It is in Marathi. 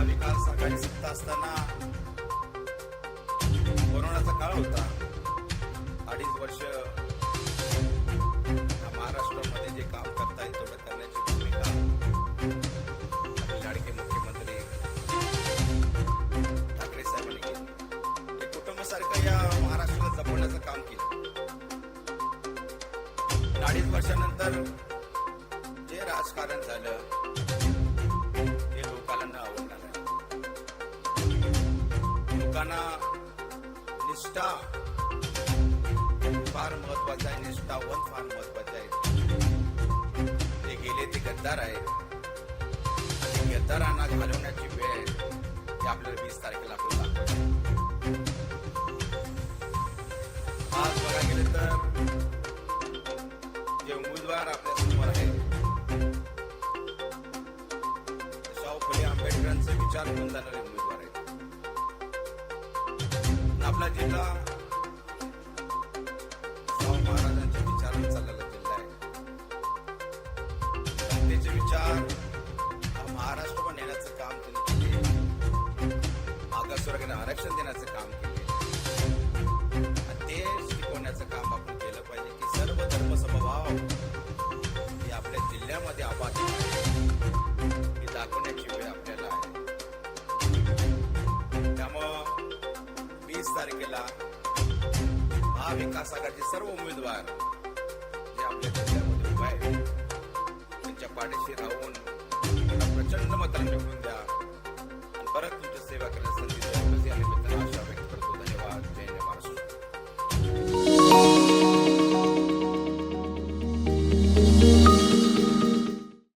महाविकास आघाडी सत्ता असताना कोरोनाचा काळ होता. अडीच वर्ष या महाराष्ट्रामध्ये जे काम करता येईल तेवढं करण्याची भूमिका लाडके मुख्यमंत्री ठाकरे साहेबांनी केली कुटुंबासारखं या महाराष्ट्राला जपवण्याचं काम केलं. अडीच वर्षानंतर जे राजकारण झालं लोकांना निष्ठा. फार महत्त्वाचा आहे निष्ठावंत फार महत्त्वाचा आहे. ते गेले ते गद्दार आहेत. आणि गद्दारांना घालवण्याची वेळ आहे. ते आपल्याला वीस तारखेला आपल्याला आज बघा गेलं तर जे उमेदवार आपल्यासमोर आहेत शाहू फुले आंबेडकरांचे विचार घेऊन जाणारे जिल्हा. शाहू महाराजांच्या विचारांचा चाललेला जिल्हा आहे. जनतेचे विचार महाराष्ट्र पण नेण्याचं काम त्यांनी केले मागासवर्गाला आरक्षण देण्याचं काम केले ते शिकवण्याचं काम आपण केलं पाहिजे की सर्व धर्म समभाव हे आपल्या जिल्ह्यामध्ये आबादी हे दाखवण्याची तारखेला महाविकास आघाडीचे सर्व उमेदवार जे आपल्या जिल्ह्यामध्ये उभे आहेत. त्यांच्या पाठीशी राहून